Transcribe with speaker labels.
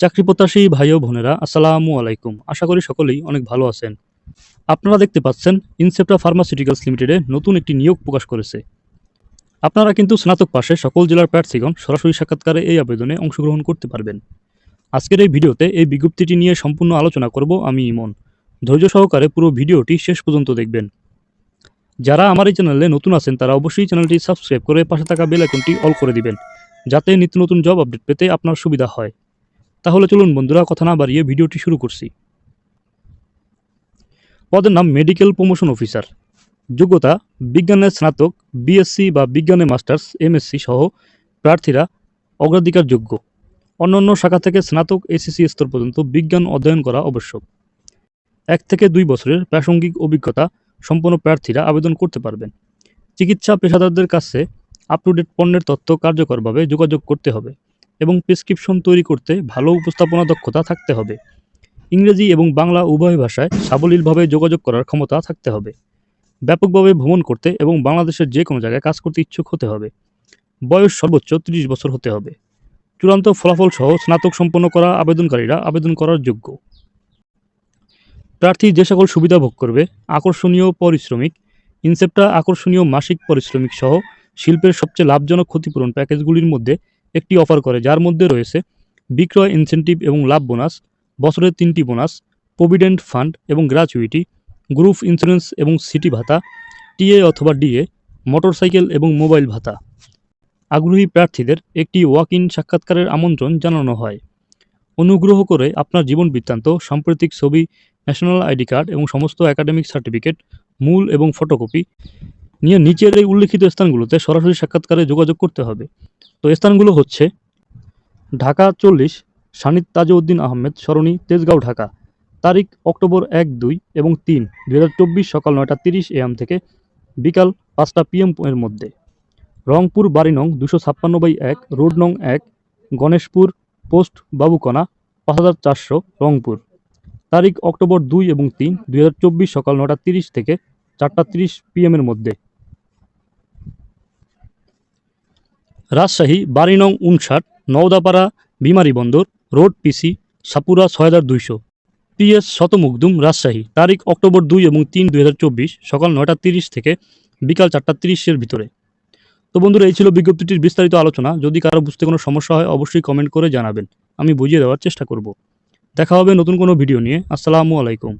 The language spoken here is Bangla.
Speaker 1: চাকরি প্রত্যাশী ভাই ও বোনেরা, আসসালামু আলাইকুম। আশা করি সকলেই অনেক ভালো আছেন। আপনারা দেখতে পাচ্ছেন ইনসেপ্টা ফার্মাসিউটিক্যালস লিমিটেডে নতুন একটি নিয়োগ প্রকাশ করেছে। আপনারা কিন্তু স্নাতক পাশে সকল জেলার প্রার্থীগণ সরাসরি সাক্ষাৎকারে এই আবেদনে অংশগ্রহণ করতে পারবেন। আজকের এই ভিডিওতে এই বিজ্ঞপ্তিটি নিয়ে সম্পূর্ণ আলোচনা করব আমি ইমন। ধৈর্য সহকারে পুরো ভিডিওটি শেষ পর্যন্ত দেখবেন। যারা আমার এই চ্যানেলে নতুন আছেন, তারা অবশ্যই চ্যানেলটি সাবস্ক্রাইব করে পাশে থাকা বেল আইকনটি অল করে দিবেন, যাতে নিত্য নতুন জব আপডেট পেতে আপনার সুবিধা হয়। তাহলে চলুন বন্ধুরা, কথা না বাড়িয়ে ভিডিওটি শুরু করছি। পদের নাম মেডিকেল প্রমোশন অফিসার যোগ্যতা, বিজ্ঞানের স্নাতক বিএসসি বা বিজ্ঞানে মাস্টার্স এমএসসি সহ প্রার্থীরা অগ্রাধিকার যোগ্য অন্যান্য শাখা থেকে স্নাতক এসিসি স্তর পর্যন্ত বিজ্ঞান অধ্যয়ন করা আবশ্যক। এক থেকে দুই বছরের প্রাসঙ্গিক অভিজ্ঞতা সম্পন্ন প্রার্থীরা আবেদন করতে পারবেন। চিকিৎসা পেশাদারদের কাছে আপ টু ডেট পণ্যের তথ্য কার্যকরভাবে যোগাযোগ করতে হবে। এবং প্রেসক্রিপশন তৈরি করতে ভালো উপস্থাপনা দক্ষতা থাকতে হবে। ইংরেজি এবং বাংলা উভয় ভাষায় সাবলীলভাবে যোগাযোগ করার ক্ষমতা থাকতে হবে। ব্যাপকভাবে ভ্রমণ করতে এবং বাংলাদেশের যে কোনো জায়গায় কাজ করতে ইচ্ছুক হতে হবে। বয়স সর্বোচ্চ ত্রিশ বছর হতে হবে। চূড়ান্ত ফলাফল সহ স্নাতক সম্পন্ন করা আবেদনকারীরা আবেদন করার যোগ্য। প্রার্থী যে সকল সুবিধা ভোগ করবে, আকর্ষণীয় পারিশ্রমিক, ইনসেপ্টা আকর্ষণীয় মাসিক পারিশ্রমিক সহ শিল্পের সবচেয়ে লাভজনক ক্ষতিপূরণ প্যাকেজগুলির মধ্যে একটি অফার করে, যার মধ্যে রয়েছে বিক্রয় ইনসেন্টিভ এবং লাভ বোনাস বছরের তিনটি বোনাস প্রভিডেন্ট ফান্ড এবং গ্র্যাচুইটি গ্রুপ ইন্স্যুরেন্স এবং সিটি ভাতা টিএ অথবা ডিএ মোটরসাইকেল এবং মোবাইল ভাতা। আগ্রহী প্রার্থীদের একটি ওয়াক ইন সাক্ষাৎকারের আমন্ত্রণ জানানো হয়। অনুগ্রহ করে আপনার জীবন বৃত্তান্ত, সাম্প্রতিক ছবি ন্যাশনাল আইডি কার্ড এবং সমস্ত একাডেমিক সার্টিফিকেট মূল এবং ফটোকপি নিয়ে নিচের এই উল্লিখিত স্থানগুলোতে সরাসরি সাক্ষাৎকারে যোগাযোগ করতে হবে। তো স্থানগুলো হচ্ছে ঢাকা চল্লিশ সানিদ তাজউদ্দিন আহমেদ, সরণি, তেজগাঁও, ঢাকা। তারিখ অক্টোবর এক, দুই এবং তিন, দুই সকাল নয়টা তিরিশ এএম থেকে বিকাল পাঁচটা পিএম এর মধ্যে। রংপুর, বাড়ি নং দুশো ছাপ্পান্ন বাই এক, রোড নং এক, গণেশপুর, পোস্ট বাবুকণা পাঁচ হাজার চারশো, রংপুর। তারিখ অক্টোবর দুই এবং তিন, দুই সকাল নটা তিরিশ থেকে চারটা তিরিশ পিএম এর মধ্যে। রাজশাহী বাড়ি নং উনষাট, নওদাপাড়া, বিমারি বন্দর, রোড পিসি, সাপুরা ছয় হাজার দুইশো। পিএস শতমুকদুম রাজশাহী, তারিখ অক্টোবর দুই এবং তিন দুই সকাল নয়টা তিরিশ থেকে বিকাল চারটা তিরিশের ভিতরে। তো বন্ধুরা, এই ছিল বিজ্ঞপ্তিটির বিস্তারিত আলোচনা। যদি কারও বুঝতে কোনো সমস্যা হয়, অবশ্যই কমেন্ট করে জানাবেন। আমি বুঝিয়ে দেওয়ার চেষ্টা করব। দেখা হবে নতুন কোনো ভিডিও নিয়ে। আসসালামু আলাইকুম।